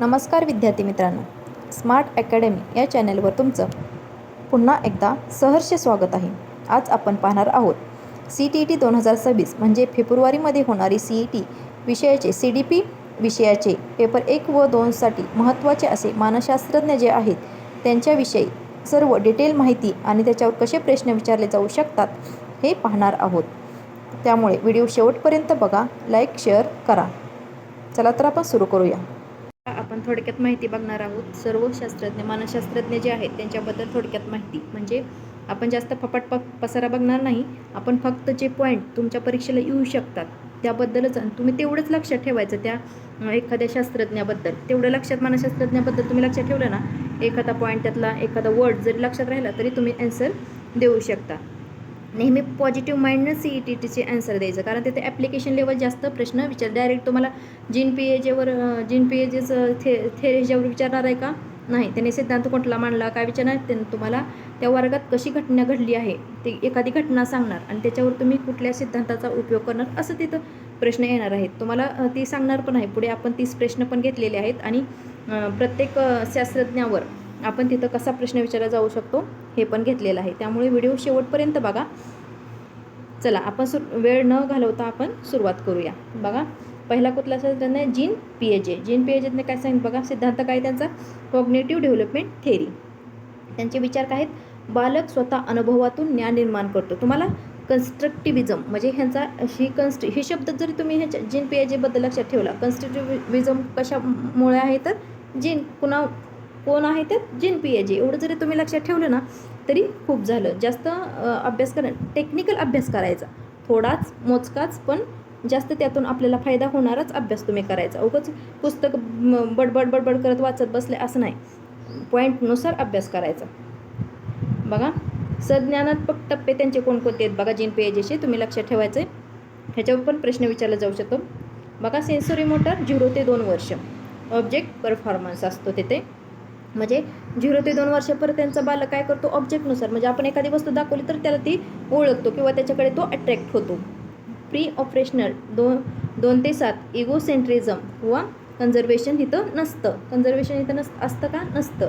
नमस्कार विद्यार्थी मित्रांनो. स्मार्ट अकॅडमी या चॅनलवर तुमचं पुन्हा एकदा सहर्ष स्वागत आहे. आज आपण पाहणार आहोत सी टी ई टी दोन हजार सव्वीस म्हणजे फेब्रुवारीमध्ये होणारी सी ई टी विषयाचे सी डी पी विषयाचे पेपर एक व दोनसाठी महत्त्वाचे असे मानसशास्त्रज्ञ जे आहेत त्यांच्याविषयी सर्व डिटेल माहिती आणि त्याच्यावर कसे प्रश्न विचारले जाऊ शकतात हे पाहणार आहोत. त्यामुळे व्हिडिओ शेवटपर्यंत बघा लाईक शेअर करा. चला तर आपण सुरू करूया. आपण थोडक्यात माहिती बघणार आहोत. सर्व शास्त्रज्ञ मानसशास्त्रज्ञ जे आहेत त्यांच्याबद्दल थोडक्यात माहिती. म्हणजे आपण जास्त फपाट प पसारा बघणार नाही. आपण फक्त जे पॉईंट तुमच्या परीक्षेला येऊ शकतात त्याबद्दलच आणि तुम्ही तेवढंच लक्षात ठेवायचं त्या एखाद्या शास्त्रज्ञाबद्दल. तेवढं लक्षात मानसशास्त्रज्ञाबद्दल तुम्ही लक्षात ठेवलं ना एखादा पॉईंट त्यातला एखादा वर्ड जरी लक्षात राहिला तरी तुम्ही ॲन्सर देऊ शकता. नेहमी पॉझिटिव्ह माइंडनं सी ई टी टीचे आन्सर द्यायचं. कारण तिथे ॲप्लिकेशन लेवल जास्त प्रश्न विचार डायरेक्ट तुम्हाला जिन पी एजेवर जिन पी एजेचं थे थे ह्याच्यावर विचारणार आहे का? नाही. त्याने सिद्धांत कुठला मांडला? काय विचारणार? त्याने तुम्हाला त्या वर्गात कशी घटना घडली आहे? ती एखादी घटना सांगणार. आणि त्याच्यावर तुम्ही कुठल्या सिद्धांताचा उपयोग करणार? असं तिथं प्रश्न येणार आहेत. तुम्हाला ती सांगणार पण आहे. पुढे आपण तीस प्रश्न पण घेतलेले आहेत. आणि प्रत्येक शास्त्रज्ञावर आपण तिथं कसा प्रश्न विचारला जाऊ शकतो हे पण घेतलेलं आहे. त्यामुळे व्हिडिओ शेवटपर्यंत बघा. चला आपण सु वेळ न घालवता आपण सुरुवात करूया. बघा पहिला कुठला शास्त्रज्ञ आहे जीन पिएजे. जीन पिएजेने काय सांगितलं बघा सिद्धांत काय त्यांचा? कॉग्नेटिव्ह डेव्हलपमेंट थेरी त्यांचे विचार काय आहेत? बालक स्वतः अनुभवातून ज्ञान निर्माण करतो. तुम्हाला कन्स्ट्रक्टिव्हिजम म्हणजे ह्यांचा ही कन्स्ट हे शब्द जरी तुम्ही ह्याच्या जीन पिएजेबद्दल लक्षात ठेवला कन्स्ट्रक्टिव्हिजम कशामुळे आहे तर? जीन पुन्हा कोण आहे त्यात जन पी ए जी. एवढं जरी तुम्ही लक्षात ठेवलं ना तरी खूप झालं. जास्त अभ्यास करा. टेक्निकल अभ्यास करायचा. थोडाच मोजकाच पण जास्त त्यातून आपल्याला फायदा होणाराच अभ्यास तुम्ही करायचा. उगच पुस्तक बडबड बडबड करत वाचत बसले असं नाही. पॉईंटनुसार अभ्यास करायचा. बघा. संज्ञानात्मक टप्पे त्यांचे कोणकोणते आहेत? बघा जीन पेजेचे तुम्ही लक्षात ठेवायचं आहे ह्याच्यावर पण प्रश्न विचारला जाऊ शकतो. बघा सेन्सरी मोटर झिरो ते दोन वर्ष. ऑब्जेक्ट परफॉर्मन्स असतो तिथे. म्हणजे झिरो ते दोन वर्षापर्यंत बालक काय करतो? ऑब्जेक्टनुसार म्हणजे आपण एखादी वस्तू दाखवली तर त्याला ती ओळखतो किंवा त्याच्याकडे तो अट्रॅक्ट होतो. प्री ऑपरेशनल दोन दोन ते सात. इगोसेंट्रिझम किंवा कन्झर्वेशन इथं नसतं. कन्झर्वेशन इथं नस असतं का? नसतं.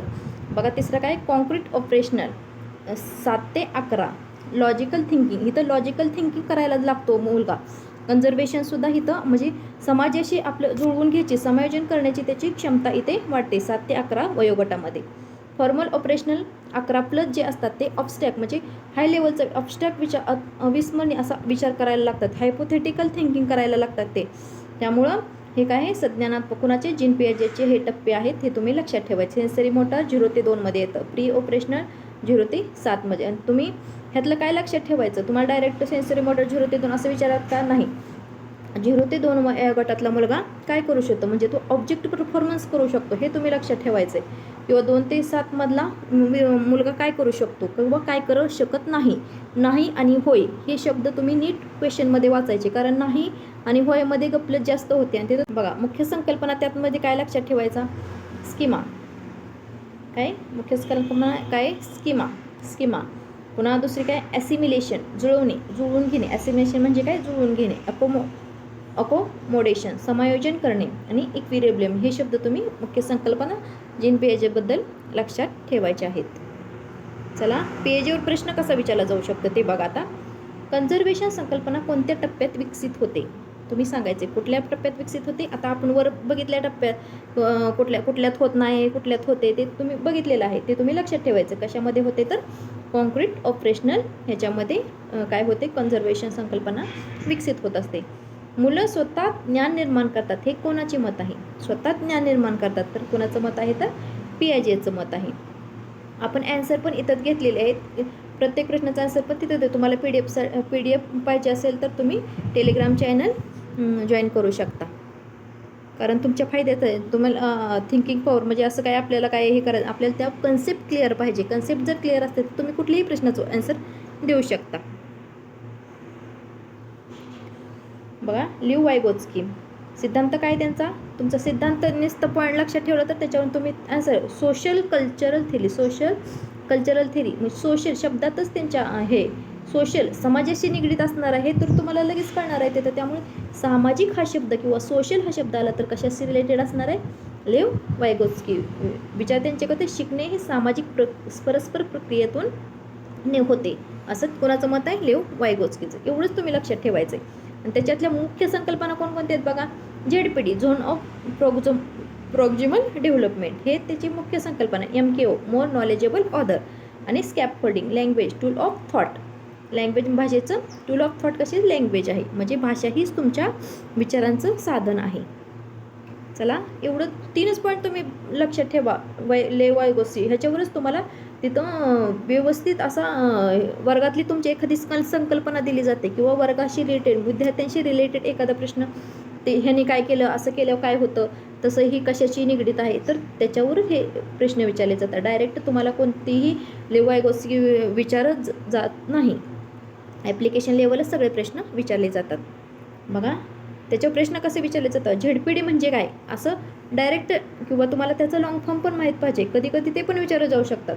बघा तिसरं काय? कॉन्क्रीट ऑपरेशनल सात ते अकरा. लॉजिकल थिंकिंग इथं लॉजिकल थिंकिंग करायला लागतो मुलगा. कन्झर्वेशनसुद्धा इथं म्हणजे समाजाशी आपलं जुळवून घ्यायची समायोजन करण्याची त्याची क्षमता इथे वाढते सात ते अकरा वयोगटामध्ये. फॉर्मल ऑपरेशनल अकरा प्लस जे असतात ते ऑबस्टॅक म्हणजे हाय लेवलचं ऑबस्टॅक विचार अविस्मरणीय असा विचार करायला लागतात हायपोथेटिकल थिंकिंग करायला लागतात ते. त्यामुळं हे काय आहे? संज्ञानात्मक कुणाचे? जिन पियाजेचे हे टप्पे आहेत हे तुम्ही लक्षात ठेवायचे. सेन्सरी मोटर झिरो ते दोनमध्ये येतं. प्री ऑपरेशनल झिरो ते सातमध्ये आणि तुम्ही ह्यातलं काय लक्षात ठेवायचं? तुम्हाला डायरेक्ट सेन्सरी मॉडेल झिरो ते दोन असं विचारात का? नाही. झिरो ते दोन व- या गटातला मुलगा काय करू शकतो? म्हणजे तो ऑब्जेक्ट परफॉर्मन्स करू शकतो हे तुम्ही लक्षात ठेवायचं आहे किंवा दोन ते सातमधला मधला मुलगा काय करू शकतो? किंवा काय करू शकत नाही. नाही आणि होय हे शब्द तुम्ही नीट क्वेश्चनमध्ये वाचायचे. कारण नाही आणि होयमध्ये गपलत जास्त होते. आणि तिथं बघा मुख्य संकल्पना त्यातमध्ये काय लक्षात ठेवायचा? स्किमा. काय? मुख्य संकल्पना काय? स्किमा. स्किमा. पुन्हा दुसरी काय? ॲसिमिलेशन जुळवणे. जुळवून घेणे. ॲसिमिलेशन म्हणजे काय? जुळवून घेणे. अकोमो अकोमोडेशन समायोजन करणे आणि इक्विरेब्लियम हे शब्द तुम्ही मुख्य संकल्पना जिन पेजेबद्दल लक्षात ठेवायचे आहेत. चला पेजेवर प्रश्न कसा विचारला जाऊ शकतो ते बघा आता. कन्झर्वेशन संकल्पना कोणत्या टप्प्यात विकसित होते? तुम्ही सांगायचे कुठल्या टप्प्यात विकसित होते? आता आपण वर बघितल्या टप्प्यात कुठल्या कुठल्यात होत नाही कुठल्यात होते ते तुम्ही बघितलेलं आहे. ते तुम्ही लक्षात ठेवायचं कशामध्ये होते तर? कॉन्क्रीट ऑपरेशनल ह्याच्यामध्ये काय होते? कन्झर्वेशन संकल्पना विकसित होत असते. मुलं स्वतः ज्ञान निर्माण करतात हे कोणाचे मत आहे? स्वतः ज्ञान निर्माण करतात तर कोणाचं मत आहे तर पी आय एचं मत आहे. आपण ॲन्सर पण इथं घेतलेले आहेत. प्रत्येक प्रश्नाचा आन्सर पण तिथं देतो. तुम्हाला P D F P D F पाहिजे असेल तर तुम्ही टेलिग्राम चॅनल जॉईन करू शकता. कारण तुमच्या फायद्याचं आहे. तुम्हाला थिंकिंग पॉवर म्हणजे असं काय आपल्याला काय हे करायचं आपल्याला त्या कन्सेप्ट क्लिअर पाहिजे. कन्सेप्ट जर क्लिअर असते तर तुम्ही कुठल्याही प्रश्नाचं आन्सर देऊ शकता. बघा लिव वायगोत स्कीम सिद्धांत काय त्यांचा? तुमचा सिद्धांत निस्त पॉईंट लक्षात ठेवलं तर त्याच्यावरून तुम्ही answer social cultural theory social cultural theory म्हणजे सोशल शब्दातच त्यांच्या हे सोशल समाजाशी निगडीत असणार आहे तर तुम्हाला लगेच कळणार आहे तर त्यामुळे सामाजिक हा शब्द किंवा सोशल हा शब्द आला तर कशाशी रिलेटेड असणार आहे? लेव वायगोस्की विचार त्यांचे कथे शिकणे हे सामाजिक प्र परस्पर प्रक्रियेतून ने होते. असं कोणाचं मत आहे? लेव वायगोस्कीचं एवढंच तुम्ही लक्षात ठेवायचं आहे आणि त्याच्यातल्या मुख्य संकल्पना कोणकोणत्या आहेत बघा? Z P D zone of प्रोग्झम proximal development. हे त्याची मुख्य संकल्पना M K O more knowledgeable other आणि scaffolding language tool of thought language भाषेचं टूल ऑफ थॉट कशी? लँग्वेज आहे. म्हणजे भाषा हीच तुमच्या विचारांचं साधन आहे. चला एवढं तीनच पॉईंट तुम्ही लक्षात ठेवा. वय ले वाय गोष्टी ह्याच्यावरच तुम्हाला तिथं व्यवस्थित असा वर्गातली तुमची एखादी संकल्पना दिली जाते किंवा वर्गाशी रिलेटेड विद्यार्थ्यांशी रिलेटेड एखादा प्रश्न ते ह्याने काय केलं असं केल्यावर काय होतं तसं ही कशाची निगडीत आहे तर त्याच्यावर हे प्रश्न विचारले जातात. डायरेक्ट तुम्हाला कोणतीही लेवाय गोष्टी विचारत जात नाही. ॲप्लिकेशन लेवलच सगळे प्रश्न विचारले जातात. बघा त्याच्यावर प्रश्न कसे विचारले जातात? झेडपीडी म्हणजे काय? असं डायरेक्ट किंवा तुम्हाला त्याचं लॉंग फॉर्म पण माहीत पाहिजे. कधी कधी ते पण विचारले जाऊ शकतात.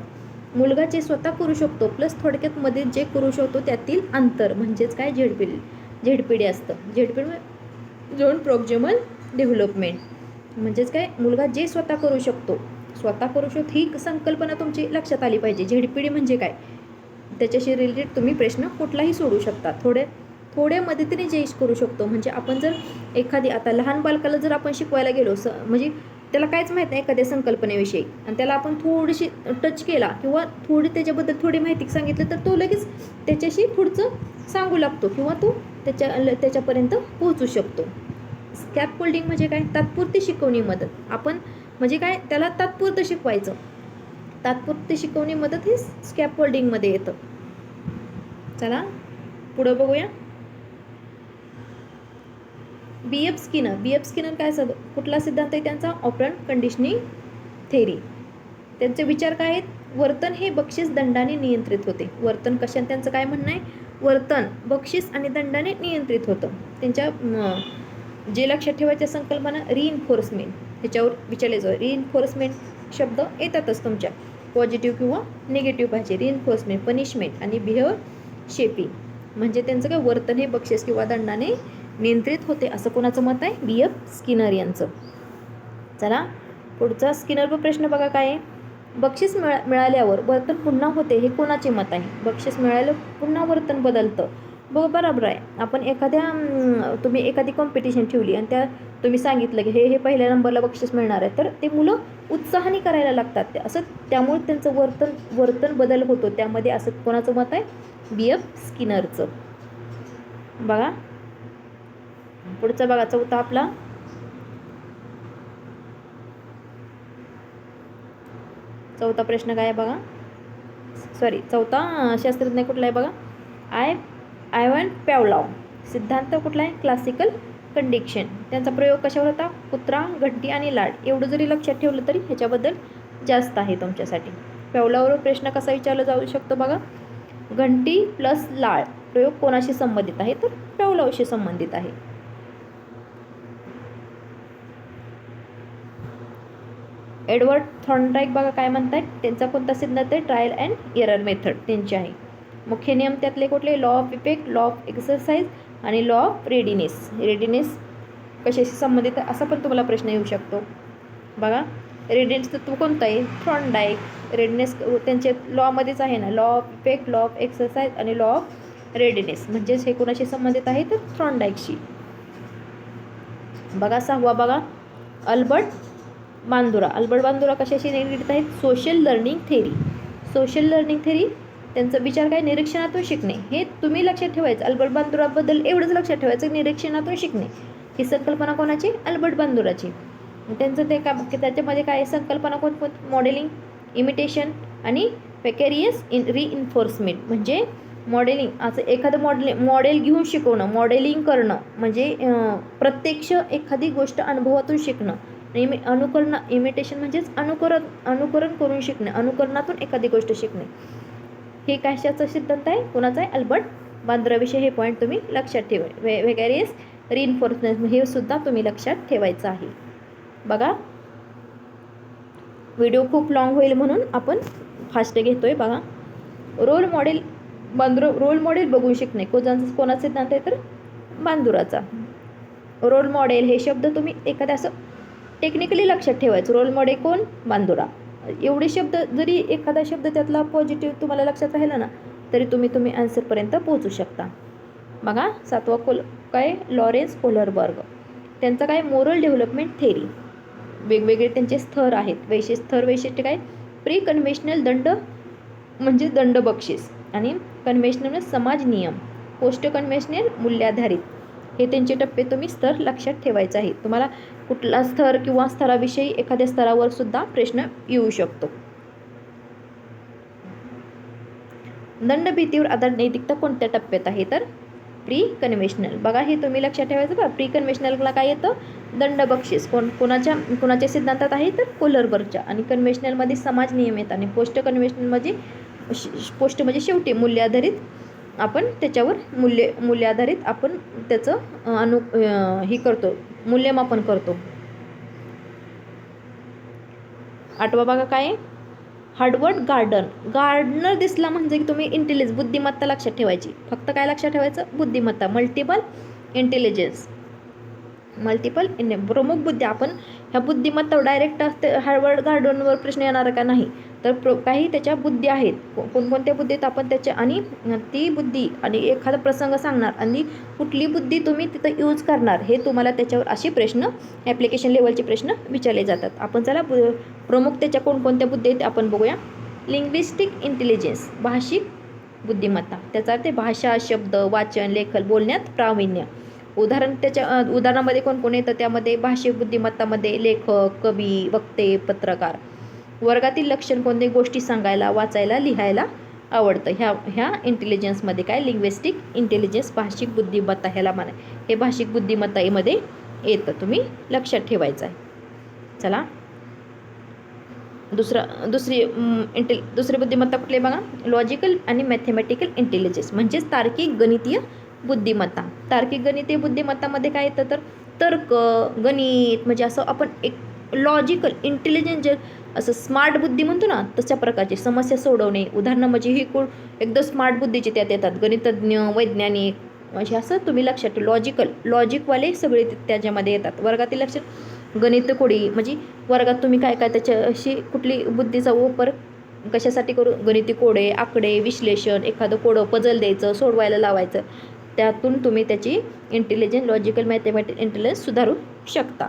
मुलगा जे स्वतः करू शकतो प्लस थोडक्यात मध्ये जे करू शकतो त्यातील अंतर म्हणजेच काय? झेडपीडी झेडपीडी असतं. झेडपीडी झोन प्रोक्झिमल डेव्हलपमेंट म्हणजेच काय? मुलगा जे स्वतः करू शकतो स्वतः करू शकतो ही संकल्पना तुमची लक्षात आली पाहिजे. झेडपीडी म्हणजे काय? त्याच्याशी रिलेटेड तुम्ही प्रश्न कुठलाही सोडू शकता. थोडे थोड्या मदतीने जे करू शकतो. म्हणजे आपण जर एखादी आता लहान बालकाला जर आपण शिकवायला गेलो स म्हणजे त्याला काहीच माहीत नाही एखाद्या संकल्पनेविषयी. आणि त्याला आपण थोडीशी टच केला किंवा थोडी त्याच्याबद्दल थोडी माहिती सांगितलं तर तो लगेच त्याच्याशी पुढचं सांगू लागतो किंवा तो त्याच्या त्याच्यापर्यंत पोहोचू शकतो. स्कॅप होल्डिंग म्हणजे काय? तात्पुरती शिकवणी मदत. आपण म्हणजे काय? त्याला तात्पुरतं शिकवायचं. तात्पुरती शिकवणी मदत हे स्कॅप फोल्डिंगमध्ये येतं. चला पुढं बघूया. B F Skinner B F Skinner काय सद कुठला सिद्धांत आहे त्यांचा? ऑपरंट कंडिशनिंग थेरी त्यांचे विचार काय आहेत? वर्तन हे बक्षीस दंडाने नियंत्रित होते. वर्तन कशा त्यांचं काय म्हणणं आहे? वर्तन बक्षीस आणि दंडाने नियंत्रित होतं. त्यांच्या जे लक्षात ठेवायच्या संकल्पना रिइन्फोर्समेंट ह्याच्यावर विचारले जाऊ. रिइन्फोर्समेंट शब्द येतातच तुमच्या. पॉझिटिव्ह किंवा निगेटिव्ह पाहिजे. रिइन्फोर्समेंट पनिशमेंट आणि बिहेव शेपिंग म्हणजे त्यांचं काय? वर्तन हे बक्षीस किंवा दंडाने नियंत्रित होते असं कोणाचं मत आहे? बी. एफ. स्किनर यांचं. चला पुढचा स्किनर प्रश्न बघा काय आहे? बक्षीस मिळा मिळाल्यावर वर्तन पुन्हा होते हे कोणाचे मत आहे? बक्षीस मिळालं पुन्हा वर्तन बदलतं. बघ बरोबर आहे. आपण एखाद्या तुम्ही एखादी कॉम्पिटिशन ठेवली आणि त्या तुम्ही सांगितलं की हे हे पहिल्या नंबरला बक्षीस मिळणार आहे तर ते मुलं उत्साहाने करायला लागतात. ते असं त्यामुळे त्यांचं वर्तन वर्तन बदल होतो. त्यामध्ये असं कोणाचं मत आहे? बी एफ स्किनरचं बघा. पुढचा बघा चौथा आपला. चौथा प्रश्न काय आहे बघा? सॉरी चौथा शास्त्रज्ञ कुठला आहे बघा? आय आयवन पॅवलाव सिद्धांत कुठला आहे? क्लासिकल कंडिक्शन त्यांचा प्रयोग कशावर होता? कुत्रा घंटी आणि लाड. एवढं जरी लक्षात ठेवलं तरी ह्याच्याबद्दल जास्त आहे तुमच्यासाठी. पॅवलावर प्रश्न कसा विचारला जाऊ शकतो बघा? घंटी प्लस लाळ प्रयोग कोणाशी संबंधित आहे? तर पॅवलावशी संबंधित आहे. एडवर्ड थॉर्नडाईक बघा काय म्हणतात त्यांचा कोणता सिद्धांत आहे? ट्रायल अँड एरर मेथड त्यांची आहे. मुख्य नियम त्यातले कुठले? Law of effect law of exercise आणि लॉ ऑफ रेडीनेस रेडीनेस कशाशी संबंधित आहे? असा पण तुम्हाला प्रश्न येऊ शकतो. बघा. रेडिनेस तत्व कोणतं आहे? थ्रॉनडाईक रेडीनेस त्यांचे लॉमध्येच आहे ना? Law of effect law of exercise आणि लॉ ऑफ रेडीनेस म्हणजेच हे कोणाशी संबंधित आहे? तर थ्रॉनडाईकशी बघा सहावा बघा. Albert Bandura. अल्बर्ट बांदुरा कशाशी निगडीत आहेत? Social learning theory social learning theory त्यांचा विचार काय? निरीक्षणातून शिकणे. हे तुम्ही लक्षात ठेवायचं. अल्बर्ट बांदुराबद्दल एवढंच लक्षात ठेवायचं निरीक्षणातून शिकणे. ही संकल्पना कोणाची? अल्बर्ट बांदुराची. त्यांचं ते का त्याच्यामध्ये काय आहे? संकल्पना कोण? मॉडेलिंग इमिटेशन आणि पेकेरियस इन रिइन्फोर्समेंट म्हणजे मॉडेलिंग असं एखादं मॉडेल मॉडेल घेऊन शिकवणं. मॉडेलिंग करणं. म्हणजे प्रत्यक्ष एखादी गोष्ट अनुभवातून शिकणं. इमि अनुकरण इमिटेशन म्हणजेच अनुकरण अनुकरण करून शिकणे. अनुकरणातून एखादी गोष्ट शिकणे. हे कशाचा सिद्धांत आहे? कोणाचा आहे? अल्बर्ट बांद्राविषयी हे पॉईंट तुम्ही लक्षात ठेवा. वे वेगॅरियस रिइन्फोर्समेंट हे सुद्धा तुम्ही लक्षात ठेवायचं आहे. बघा. व्हिडिओ खूप लॉंग होईल म्हणून आपण फास्ट घेतोय बघा. Role model Bandura role model बघून शिकणे. कोणाचा कोणाचा सिद्धांत आहे तर? बांदुराचा. रोल मॉडेल हे शब्द तुम्ही एखाद्या असं टेक्निकली लक्षात ठेवायचं. रोल मॉडेल कोण? बांदुरा. एवढे शब्द जरी एखादा शब्द त्यातला पॉझिटिव्ह तुम्हाला लक्षात राहिला ना तरी तुम्ही तुम्ही आन्सरपर्यंत पोहोचू शकता. बघा सातवा कोल काय? लॉरेन्स कोलरबर्ग त्यांचं काय? Moral development theory. वेगवेगळे त्यांचे स्तर आहेत. वैशिष्ट्य स्तर वैशिष्ट्य काय? प्री कन्व्हेशनल दंड म्हणजे दंड बक्षीस आणि कन्व्हेशनल म्हणजे समाज नियम. पोस्ट कन्व्हेशनल मूल्याधारित. हे त्यांचे टप्पे तुम्ही स्तर लक्षात ठेवायचे आहे तुम्हाला कुठला स्तर किंवा स्तराविषयी एखाद्या स्तरावर सुद्धा प्रश्न येऊ शकतो. दंडभीतीवर आधारित नैतिकता कोणत्या टप्प्यात आहे? तर प्री कन्व्हेशनल बघा हे तुम्ही लक्षात ठेवायचं बघा प्री कन्व्हेशनलला काय येतं? दंड बक्षीस. कोण कोणाच्या कोणाच्या सिद्धांतात आहे? तर कोलरबर्गच्या. आणि कन्व्हेशनलमध्ये समाज नियम येतात आणि पोस्ट कन्व्हेशनलमध्ये पोस्ट म्हणजे शेवटी मूल्य आधारित आपण त्याच्यावर मूल्य मूल्याधारित आपण त्याचं अनु ही हे करतो मूल्यमापन करतो. आठवा बघा काय? Harvard garden. गार्डनर दिसला म्हणजे की तुम्ही इंटेलिजन्स बुद्धिमत्ता लक्षात ठेवायची. फक्त काय लक्षात ठेवायचं? बुद्धिमत्ता. मल्टिपल इंटेलिजन्स मल्टिपल इन प्रमुख बुद्धी. आपण ह्या बुद्धिमत्ता डायरेक्ट असते हार्डवर्ड गार्डनवर प्रश्न येणार का? नाही. तर प्र काही त्याच्या बुद्धी आहेत. कोणकोणत्या बुद्धीत आपण त्याच्या आणि ती बुद्धी आणि एखादा प्रसंग सांगणार आणि कुठली बुद्धी तुम्ही तिथं यूज करणार हे तुम्हाला त्याच्यावर असे प्रश्न ॲप्लिकेशन लेवलचे प्रश्न विचारले जातात. आपण चला प्रमुख त्याच्या कोणकोणत्या बुद्धी आहेत आपण बघूया. लिंग्विस्टिक इंटेलिजन्स भाषिक बुद्धिमत्ता. त्याचा अर्थ भाषा शब्द वाचन लेखन बोलण्यात प्रावीण्य. उदाहरण त्याच्या उदाहरणामध्ये कोण कोण येतं? त्यामध्ये भाषिक बुद्धिमत्तामध्ये लेखक कवी वक्ते पत्रकार. वर्गातील लक्षण कोणते गोष्टी सांगायला वाचायला लिहायला आवडतं. ह्या ह्या इंटेलिजन्समध्ये काय? लिंग्विस्टिक इंटेलिजन्स भाषिक बुद्धिमत्ता ह्याला म्हणा हे भाषिक बुद्धिमत्तामध्ये येतं. तुम्ही लक्षात ठेवायचं आहे. चला. दुसरं दुसरी इंटेल दुसरी बुद्धिमत्ता कुठली बघा? लॉजिकल आणि मॅथमॅटिकल इंटेलिजन्स म्हणजेच तार्किक गणितीय बुद्धिमत्ता. तार्किक गणितीय बुद्धिमत्तामध्ये काय येतं तर? तर्क गणित म्हणजे असं आपण एक लॉजिकल इंटेलिजन्स जे असं स्मार्ट बुद्धी म्हणतो ना तशा प्रकारची समस्या सोडवणे. उदाहरणं म्हणजे ही कोण एकदम स्मार्ट बुद्धीचे त्यात येतात. गणितज्ञ वैज्ञानिक म्हणजे असं तुम्ही लक्षात ठेवा. लॉजिकल लॉजिकवाले सगळे त्याच्यामध्ये येतात. वर्गातील लक्षात गणित कोडी म्हणजे वर्गात तुम्ही काय काय त्याच्याशी कुठली बुद्धीचा वापर कशासाठी करू? गणिती कोडे आकडे विश्लेषण एखादं कोडं पजल द्यायचं सोडवायला लावायचं. त्यातून तुम्ही त्याची इंटेलिजन्स लॉजिकल मॅथमॅटिक इंटेलिजन्स सुधारू शकता.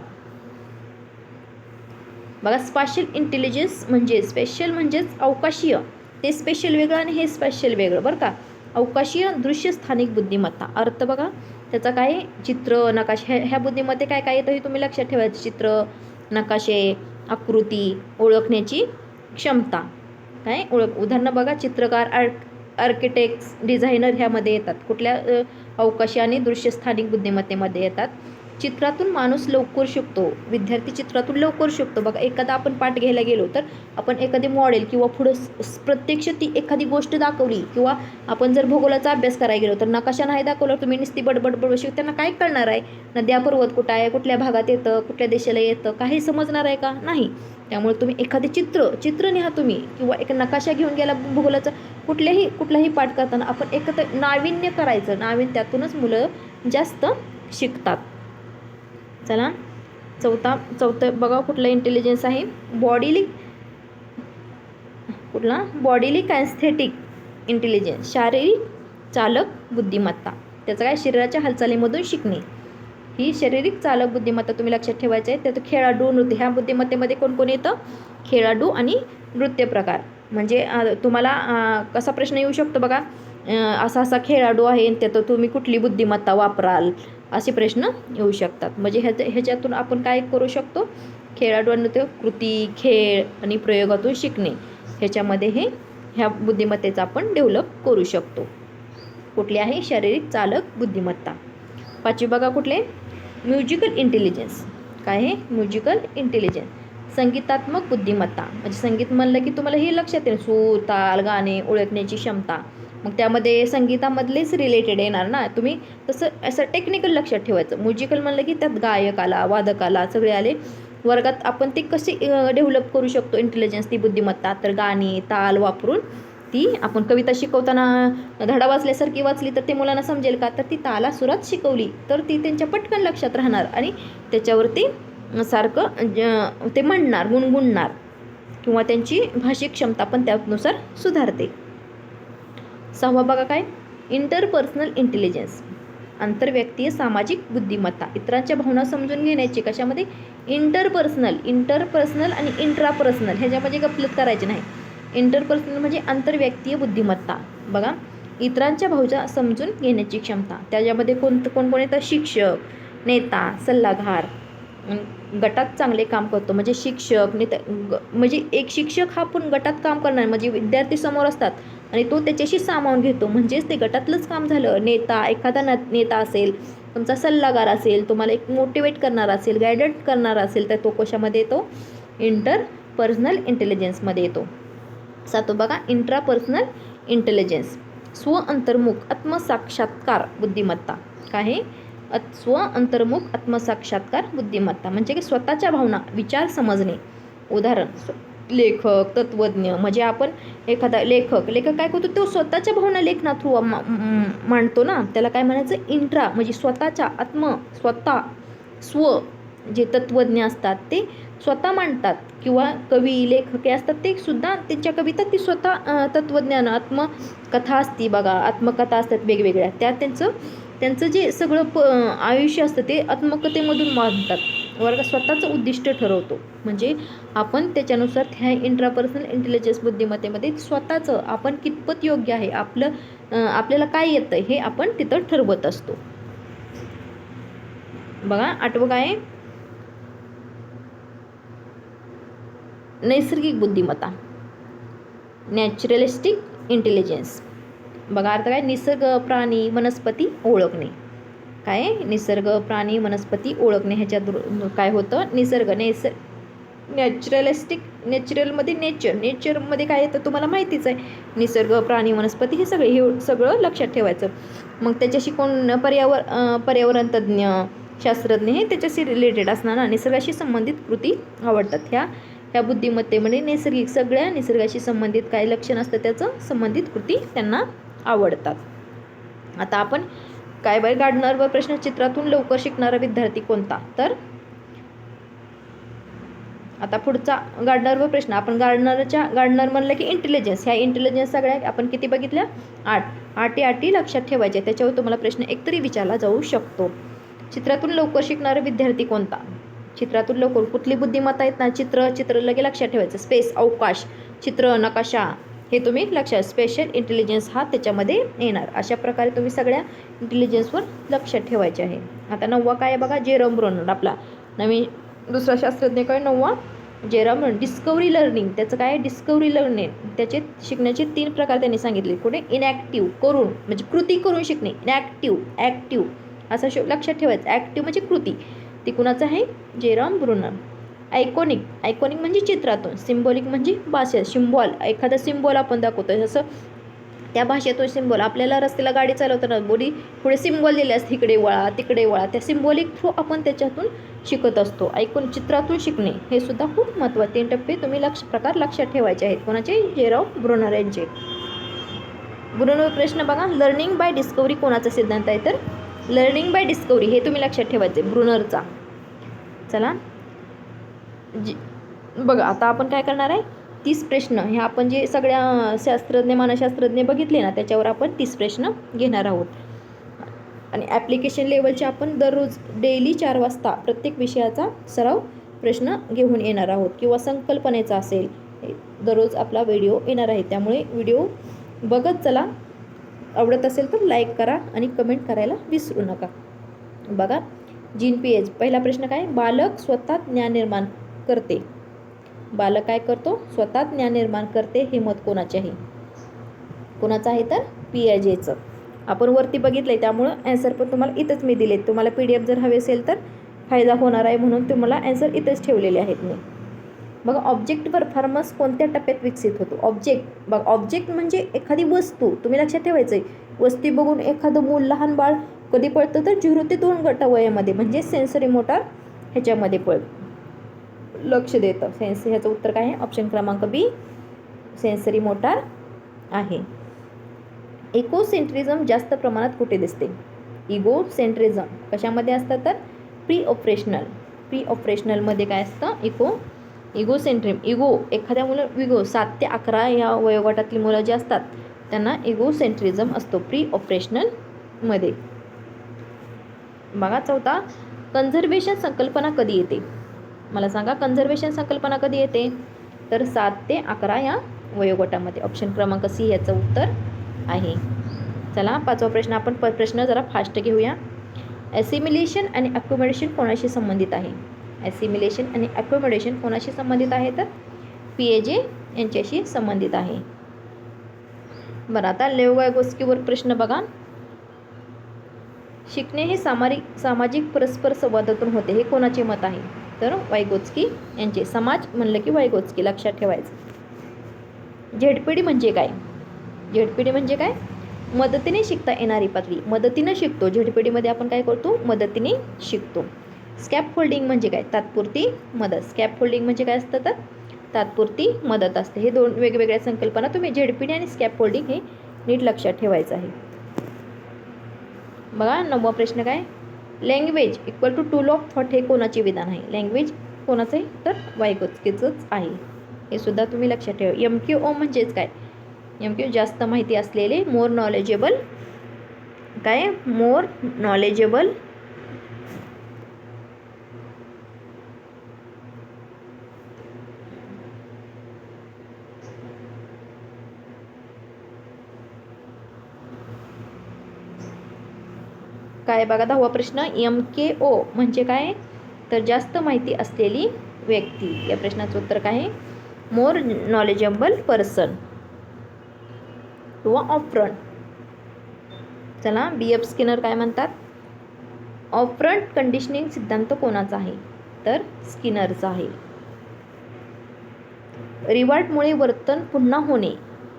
बघा स्पाशियल इंटेलिजन्स म्हणजे स्पेशल म्हणजेच अवकाशीय. ते स्पेशल वेगळं आणि हे स्पेशल वेगळं बरं का? अवकाशीय दृश्य स्थानिक बुद्धिमत्ता. अर्थ बघा त्याचा काय चित्र नकाशे. ह्या ह्या बुद्धीमध्ये काय काय येतं हे तुम्ही लक्षात ठेवायचं चित्र नकाशे आकृती ओळखण्याची क्षमता. काय? ओळख. उदाहरणं बघा चित्रकार आर्क आर्किटेक्ट्स डिझायनर ह्यामध्ये येतात. कुठल्या अवकाशी आणि दृश्य स्थानिक बुद्धिमत्तेमध्ये येतात? चित्रातून माणूस लवकर शिकतो. विद्यार्थी चित्रातून लवकर शिकतो. बघा एखादा आपण पाठ घ्यायला गेलो तर आपण एखादी मॉडेल किंवा पुढं प्रत्यक्ष ती एखादी गोष्ट दाखवली किंवा आपण जर भूगोलाचा अभ्यास करायला गेलो तर नकाशा नाही दाखवलं तुम्ही नुसती बडबड बडबड शिक त्यांना काय कळणार आहे? नद्या पर्वत कुठं आहे? कुठल्या भागात येतं? कुठल्या देशाला येतं? काही समजणार आहे का? नाही. त्यामुळे तुम्ही एखादे चित्र चित्र न्या तुम्ही किंवा एक नकाशा घेऊन गेला भूगोलाचा कुठल्याही कुठलाही पाठ करताना आपण एकत्र नाविन्य करायचं. नाविन्य त्यातूनच मुलं जास्त शिकतात. चला. चौथा चौथं बघा कुठला इंटेलिजन्स आहे. बॉडीली कुठला? बॉडीली कॅन्स्थेटिक इंटेलिजन्स शारीरिक चालक बुद्धिमत्ता. त्याचं काय? शरीराच्या हालचालीमधून शिकणे. ही शारीरिक चालक बुद्धिमत्ता तुम्ही लक्षात ठेवायचं आहे त्यात खेळाडू नृत्य ह्या बुद्धिमत्तेमध्ये कोण कोण येतं? खेळाडू आणि नृत्य प्रकार. म्हणजे तुम्हाला कसा प्रश्न येऊ शकतो बघा? असा असा खेळाडू आहे त्यात तुम्ही कुठली बुद्धिमत्ता वापराल? असे प्रश्न येऊ शकतात. म्हणजे ह्याच्या ह्याच्यातून आपण काय करू शकतो? खेळाडूंना ते कृती खेळ आणि प्रयोगातून शिकणे. ह्याच्यामध्ये हे ह्या बुद्धिमत्तेचा आपण डेव्हलप करू शकतो. कुठले आहे? शारीरिक चालक बुद्धिमत्ता. पाचवी बघा कुठले? म्युझिकल इंटेलिजन्स काय आहे म्युझिकल इंटेलिजन्स संगीतात्मक बुद्धिमत्ता. म्हणजे संगीत म्हणलं की तुम्हाला हे लक्षात येईल. सूर ताल गाणे ओळखण्याची क्षमता. मग त्यामध्ये संगीतामधलेच रिलेटेड येणार ना? तुम्ही तसं असं टेक्निकल लक्षात ठेवायचं. म्युझिकल म्हणलं की त्यात गायक आला वादक आला सगळे आले. वर्गात आपण ते कसे डेव्हलप करू शकतो? इंटेलिजन्स ती बुद्धिमत्ता तर गाणी ताल वापरून ती आपण कविता शिकवताना धडा वाचल्यासारखी वाचली तर ते मुलांना समजेल का? तर ती ताला सुरात शिकवली तर ती त्यांच्या पटकन लक्षात राहणार आणि त्याच्यावरती सारखं ते म्हणणार गुणगुणणार किंवा त्यांची भाषिक क्षमता पण त्यानुसार सुधारते. सहावा बघा काय? Interpersonal intelligence. आंतरव्यक्तीय सामाजिक बुद्धिमत्ता. इतरांच्या भावना समजून घेण्याची कशामध्ये? इंटरपर्सनल इंटरपर्सनल आणि इंट्रापर्सनल. ह्याच्यामध्ये गपलत करायचे नाही. इंटरपर्सनल म्हणजे आंतरव्यक्तीय बुद्धिमत्ता. बघा इतरांच्या भावजा समजून घेण्याची क्षमता. त्याच्यामध्ये कोण कोण कोण येतं शिक्षक नेता सल्लागार. गटात चांगले काम करतो. म्हणजे शिक्षक नेता ग- म्हणजे एक शिक्षक हा पण गटात काम करणार. म्हणजे विद्यार्थी समोर असतात. आणि तो त्याच्याशी सामावून घेतो. म्हणजेच ते गटातलंच काम झालं. नेता एखादा न नेता असेल तुमचा सल्लागार असेल तुम्हाला एक मोटिवेट करणारा असेल गायडन्स करणारा असेल तर तो कशामध्ये येतो? इंटर पर्सनल इंटेलिजन्समध्ये येतो. सातो बघा इंट्रापर्सनल इंटेलिजन्स स्व अंतर्मुख आत्मसाक्षात्कार बुद्धिमत्ता. काय आहे? स्व अंतर्मुख आत्मसाक्षात्कार बुद्धिमत्ता. म्हणजे की स्वतःच्या भावना विचार समजणे. उदाहरण लेखक तत्वज्ञ म्हणजे आपण एखादा लेखक लेखक काय करतो तो स्वतःच्या भावना लेखना थ्रू मांडतो ना. त्याला काय म्हणायचं? इंट्रा म्हणजे स्वतःच्या आत्म स्वतः स्व जे तत्वज्ञ असतात ते स्वतः मांडतात. किंवा कवी लेखक हे असतात ते सुद्धा त्यांच्या कविता ती स्वतः अं, तत्वज्ञान आत्मकथा असती बघा. आत्मकथा असतात वेगवेगळ्या. त्या त्यांचं त्यांचं जे सगळं प आयुष्य असतं ते आत्मकथेमधून मांडतात. वर्ग स्वतःचं उद्दिष्ट ठरवतो. म्हणजे आपण त्याच्यानुसार ह्या इंट्रापर्सनल इंटेलिजन्स बुद्धिमत्तेमध्ये स्वतःचं आपण कितपत योग्य आहे आपलं आपल्याला काय येतं हे आपण तिथं ठरवत असतो. बघा आठवं काय? आहे? नैसर्गिक बुद्धिमत्ता. नॅचरलिस्टिक इंटेलिजन्स बघा अर्थ काय? निसर्ग प्राणी वनस्पती ओळखणे. काय? निसर्ग प्राणी वनस्पती ओळखणे ह्याच्या दृ- काय होतं? निसर्ग नैसर् नॅचरलिस्टिक नॅचरलमध्ये नेचर नेचरमध्ये काय येतं तुम्हाला माहितीच आहे. निसर्ग प्राणी वनस्पती हे सगळे हे सगळं लक्षात ठेवायचं. मग त्याच्याशी कोण पर्यावर पर्यावरण तज्ज्ञ शास्त्रज्ञ हे त्याच्याशी रिलेटेड असणार ना निसर्गाशी संबंधित कृती आवडतात. ह्या ह्या बुद्धिमत्तेमध्ये नैसर्गिक सगळ्या निसर्गाशी संबंधित काय लक्षण असतं त्याचं संबंधित कृती त्यांना आवडतात. आता आपण काय बाय गार्डनरवर प्रश्न? चित्रातून लवकर शिकणारा विद्यार्थी कोणता? तर? आता पुढचा गार्डनरवर प्रश्न. आपण गार्डनरच्या गार्डनर म्हणलं की इंटेलिजन्स ह्या इंटेलिजन्स सगळ्या आपण किती बघितल्या? आठ. आठी आठी लक्षात ठेवायचे त्याच्यावर तुम्हाला प्रश्न एकतरी विचारला जाऊ शकतो. चित्रातून लवकर शिकणारा विद्यार्थी कोणता? चित्रातून लवकर कुठली बुद्धिमत्ता आहेत ना? चित्र चित्र लगे लक्षात ठेवायचं. स्पेस अवकाश. चित्र नकाशा. हे तुम्ही लक्षात स्पेशल इंटेलिजन्स हा त्याच्यामध्ये येणार. अशा प्रकारे तुम्ही सगळ्या इंटेलिजन्सवर लक्ष ठेवायचे आहे. आता नववा काय आहे बघा? जेरम ब्रोनर आपला. नवीन दुसरा शास्त्रज्ञ काय? नववा जेरम ब्रोनर डिस्कवरी लर्निंग त्याचं काय डिस्कवरी लर्निंग त्याचे शिकण्याचे तीन प्रकार त्यांनी सांगितले. कुठे इनॅक्टिव्ह करून म्हणजे कृती करून शिकणे. इनॅक्टिव्ह ॲक्टिव्ह असं शो लक्षात ठेवायचं. ॲक्टिव्ह म्हणजे कृती. ती कुणाचं आहे? जेरम ब्रुनर आयकॉनिक आयकॉनिक म्हणजे चित्रातून. सिम्बॉलिक म्हणजे भाषा सिम्बॉल एखादा सिम्बॉल आपण दाखवतो जसं त्या भाषेतून सिम्बॉल आपल्याला रस्त्याला गाडी चालवताना बोडी पुढे सिम्बॉल दिले असते. इकडे वळा तिकडे वळा. त्या सिम्बॉलिक थ्रू आपण त्याच्यातून शिकत असतो. ऐकून चित्रातून शिकणे हे सुद्धा खूप महत्त्वाचे तीन टप्पे तुम्ही लक्ष प्रकार लक्षात ठेवायचे आहेत. कोणाचे? जेराव ब्रुनर यांचे. ब्रुनर प्रश्न बघा. लर्निंग बाय डिस्कवरी कोणाचा सिद्धांत आहे तर? लर्निंग बाय डिस्कवरी हे तुम्ही लक्षात ठेवायचे. ब्रुनरचा चला. जी बघा आता आपण काय करणार आहे? तीस प्रश्न हे आपण जे सगळ्या शास्त्रज्ञ मानसशास्त्रज्ञ बघितले ना त्याच्यावर आपण तीस प्रश्न घेणार आहोत. आणि ॲप्लिकेशन लेवलचे आपण दररोज डेली चार वाजता प्रत्येक विषयाचा सराव प्रश्न घेऊन येणार आहोत किंवा संकल्पनेचा असेल दररोज आपला व्हिडिओ येणार आहे. त्यामुळे व्हिडिओ बघत चला. आवडत असेल तर लाईक करा आणि कमेंट करायला विसरू नका. बघा जीन पी एच पहिला प्रश्न काय? बालक स्वतः ज्ञान निर्माण करते. बालक काय करतो? स्वतः ज्ञान निर्माण करते हे मत कोणाचे आहे कोणाचं आहे तर? पी एच एचं आपण वरती बघितलं आहे त्यामुळं ॲन्सर पण तुम्हाला इथंच मी दिलेत. तुम्हाला पी डी एफ जर हवे असेल तर फायदा होणार आहे म्हणून तुम्हाला ॲन्सर इथंच ठेवलेले आहेत मी. बघा ऑब्जेक्ट परफॉर्मन्स कोणत्या टप्प्यात विकसित होतो? ऑब्जेक्ट बघा ऑब्जेक्ट म्हणजे एखादी वस्तू तुम्ही लक्षात ठेवायचं आहे वस्ती बघून एखादं मूल लहान बाळ कधी पळतं तर झिरो ते दोन गट वयामध्ये म्हणजे सेन्सरी मोटार ह्याच्यामध्ये पळ लक्ष देतं. सेन्स ह्याचं उत्तर काय आहे? ऑप्शन क्रमांक बी सेन्सरी मोटार आहे. इकोसेंट्रिझम जास्त प्रमाणात कुठे दिसते? इगो सेंट्रिझम कशामध्ये असतात तर? प्री ऑपरेशनल प्री ऑपरेशनलमध्ये काय असतं? इको इगो सेंट्रिम इगो एखाद्या मुलं इगो सात ते अकरा या वयोगटातली मुलं जी असतात त्यांना इगो सेंट्रिझम असतो प्री ऑपरेशनलमध्ये बघा चौथा. कन्झर्वेशन संकल्पना कधी येते? मला सांगा कन्झर्वेशन संकल्पना कधी येते? तर सात ते अकरा या वयोगटामध्ये. ऑप्शन क्रमांक सी याचं उत्तर आहे. चला पाचवा प्रश्न आपण प प्रश्न जरा फास्ट घेऊया. ॲसिमिलेशन आणि अकोमोडेशन कोणाशी संबंधित आहे? ॲसिमिलेशन आणि अकोमोडेशन कोणाशी संबंधित आहे? तर पी ए जे यांच्याशी संबंधित आहे. बरं आता लेवगायगोस्कीवर प्रश्न बघा. शिकणे हे सामारिक सामाजिक परस्पर संवादातून होते. हे कोणाचे मत आहे? तर वायगोचकी यांचे समाज म्हणलं की वायगोचकी लक्षात ठेवायचं. झेडपिढी म्हणजे काय? झेडपिढी म्हणजे काय? मदतीने शिकता येणारी पातळी मदतीनं शिकतो. झेडपिढीमध्ये आपण काय करतो? मदतीने शिकतो. स्कॅप फोल्डिंग म्हणजे काय? तात्पुरती मदत. स्कॅप फोल्डिंग म्हणजे काय असतं तर? तात्पुरती मदत असते. हे दोन वेगवेगळ्या संकल्पना तुम्ही झेडपिडी आणि स्कॅप फोल्डिंग हे नीट लक्षात ठेवायचं आहे. बघा नववा प्रश्न काय? Language equal to tool of thought हे कोणाचे विधान आहे? लँग्वेज कोणाचं आहे? तर वायगोत्स्कीचंच आहे. हे सुद्धा तुम्ही लक्षात ठेवा. एम क्यू ओ म्हणजेच काय? एम क्यू जास्त माहिती असलेले मोर नॉलेजेबल काय? मोर नॉलेजेबल काय बघा दहावा प्रश्न एम के ओ म्हणजे काय? तर जास्त माहिती असलेली व्यक्ती. या प्रश्नाचं उत्तर काय? आहे मोर नॉलेजेबल पर्सन. किंवा ऑफ्रंट चला बी एफ स्किनर काय म्हणतात? ऑफ्रंट कंडिशनिंग सिद्धांत कोणाचा आहे? तर स्किनरचा आहे. रिवॉर्डमुळे वर्तन पुन्हा होणे.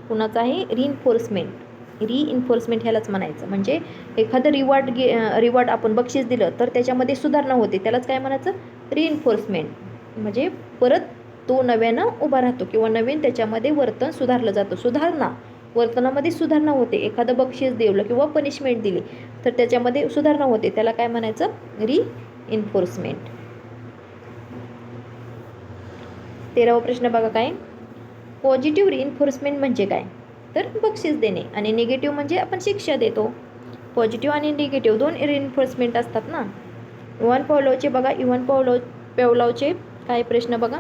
कुणाचं आहे? रिइन्फोर्समेंट रिइन्फोर्समेंट ह्यालाच म्हणायचं. म्हणजे एखादं रिवॉर्ड गे रिवॉर्ड आपण बक्षीस दिलं तर त्याच्यामध्ये सुधारणा होते. त्यालाच काय म्हणायचं? रिइन्फोर्समेंट म्हणजे परत तो नव्यानं उभा राहतो किंवा नवीन त्याच्यामध्ये वर्तन सुधारलं जातं. सुधारणा. वर्तनामध्ये सुधारणा होते. एखादं बक्षीस देवलं किंवा पनिशमेंट दिली तर त्याच्यामध्ये सुधारणा होते. त्याला काय म्हणायचं? रिइन्फोर्समेंट तेरावा प्रश्न बघा काय? पॉझिटिव्ह रिइन्फोर्समेंट म्हणजे काय? तर बक्षीस देणे आणि निगेटिव्ह म्हणजे आपण शिक्षा देतो. पॉझिटिव्ह आणि निगेटिव्ह दोन रिइन्फोर्समेंट असतात ना. इव्हन पॉवलोचे बघा इव्हन पॉवलो पेवलावचे काय प्रश्न बघा.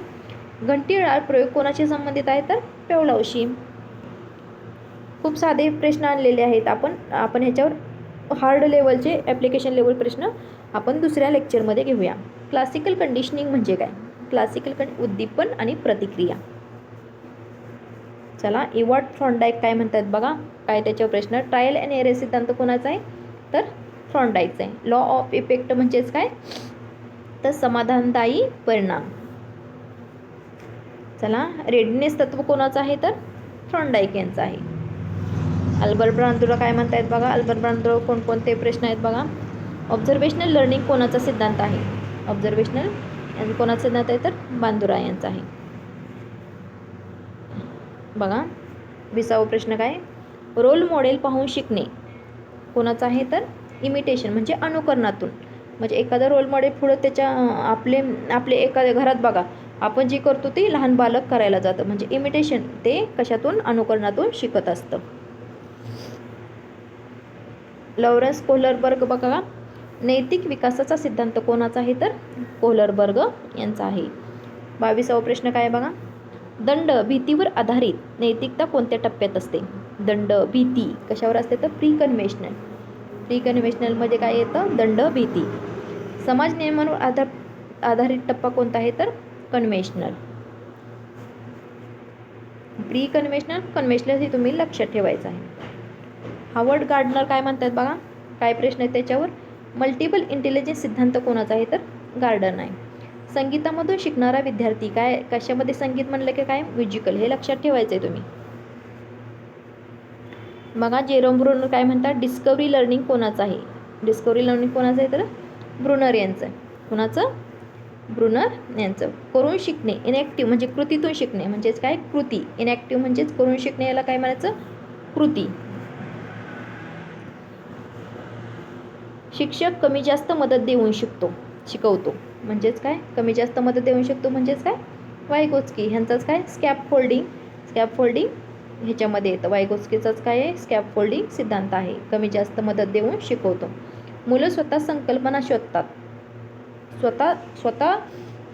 घंटीळाळ प्रयोग कोणाशी संबंधित आहे तर पेवलावशी खूप साधे प्रश्न आणलेले आहेत आपण. आपण ह्याच्यावर हार्ड लेवलचे ॲप्लिकेशन लेवल प्रश्न आपण दुसऱ्या लेक्चरमध्ये घेऊया. क्लासिकल कंडिशनिंग म्हणजे काय? क्लासिकल कं उद्दीपन आणि प्रतिक्रिया. चला इवॉट फ्रॉन्डाईक काय म्हणतात बघा? काय त्याच्यावर प्रश्न? ट्रायल अँड एरे सिद्धांत कोणाचा आहे? तर फ्रॉन्डाईकचा आहे. लॉ ऑफ इफेक्ट म्हणजेच काय? तर समाधानदायी परिणाम. चला रेडनेस तत्व कोणाचं आहे? तर फ्रॉन्डाईक यांचं आहे. अल्बर्ट ब्रांदुरा काय म्हणतायत बघा? अल्बर्ट ब्रांदुरा कोणकोणते प्रश्न आहेत बघा? ऑब्झर्वेशनल लर्निंग कोणाचा सिद्धांत आहे? ऑब्झर्वेशनल कोणाचा सिद्धांत आहे? तर बांदुरा यांचा आहे. बघा. विसावा प्रश्न काय? रोल मॉडेल पाहून शिकणे. कोणाचं आहे तर? इमिटेशन म्हणजे अनुकरणातून. म्हणजे एखादा रोल मॉडेल पुढं त्याच्या आपले आपले एखाद्या घरात बघा. आपण जे करतो ते लहान बालक करायला जातं. म्हणजे इमिटेशन ते कशातून? अनुकरणातून शिकत असतं. लॉरेन्स कोहलरबर्ग बघा. नैतिक विकासाचा सिद्धांत कोणाचा आहे तर? कोहलरबर्ग यांचा आहे. बावीसावा प्रश्न काय बघा? दंड भीतीवर आधारित नैतिकता कोणत्या टप्प्यात असते? दंड भीती कशावर असते तर प्री कन्व्हेशनल प्री कन्व्हेशनलमध्ये काय येतं? दंड भीती. समाज नियमांवर आधार आधारित टप्पा कोणता आहे तर कन्व्हेशनल प्री कन्व्हेशनल कन्व्हेशनल हे तुम्ही लक्षात ठेवायचं आहे. हावर्ड गार्डनर काय म्हणतात बघा? काय प्रश्न आहे त्याच्यावर? मल्टिपल इंटेलिजन्स सिद्धांत कोणाचा आहे तर? गार्डन आहे. संगीतामधून शिकणारा विद्यार्थी काय? कशामध्ये संगीत म्हणलं की काय? म्युझिकल हे लक्षात ठेवायचं आहे तुम्ही. बघा जेरोम ब्रुनर काय म्हणतात? डिस्कवरी लर्निंग कोणाचं आहे? डिस्कवरी लर्निंग कोणाचं आहे तर? ब्रुनर यांचं. कुणाचं? कोणाचं ब्रुनर यांचं. करून शिकणे इनॅक्टिव्ह म्हणजे कृतीतून शिकणे. म्हणजेच काय? कृती. इनॅक्टिव्ह म्हणजेच करून शिकणे याला काय म्हणायचं? कृती. शिक्षक कमी जास्त मदत देऊन शिकतो शिकवतो. म्हणजेच काय? कमी जास्त मदत देऊ शकतो म्हणजेच काय? वायगोचकी ह्यांचाच काय? स्कॅप फोल्डिंग स्कॅप फोल्डिंग ह्याच्यामध्ये येतं. वायगोचकीचाच काय आहे? स्कॅप फोल्डिंग सिद्धांत आहे. कमी जास्त मदत देऊन शिकवतो. मुलं स्वतः संकल्पना शोधतात. स्वतः स्वतः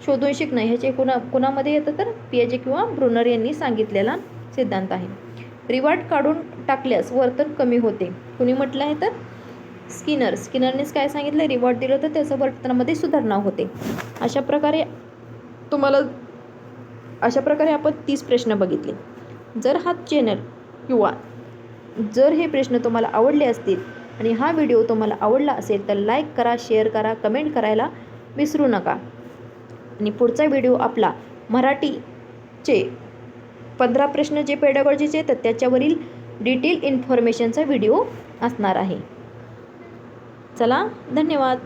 शोधून शिकणं. ह्याचे कुणा कुणामध्ये येतं तर? पियाजे किंवा ब्रुनर यांनी सांगितलेला सिद्धांत आहे. रिवॉर्ड काढून टाकल्यास वर्तन कमी होते. कुणी म्हटलं आहे तर? स्किनर. स्किनरनेच काय सांगितलं रिवॉर्ड दिलं तर त्याचं वर्तनामध्ये सुधारणा होते. अशा प्रकारे तुम्हाला अशा प्रकारे आपण तीस प्रश्न बघितले. जर हा चॅनल किंवा जर हे प्रश्न तुम्हाला आवडले असतील आणि हा व्हिडिओ तुम्हाला आवडला असेल तर लाईक करा शेअर करा कमेंट करायला विसरू नका. आणि पुढचा व्हिडिओ आपला मराठीचे पंधरा प्रश्न जे पेडागॉजीचे तर त्याच्यावरील डिटेल इन्फॉर्मेशनचा व्हिडिओ असणार आहे. चला धन्यवाद.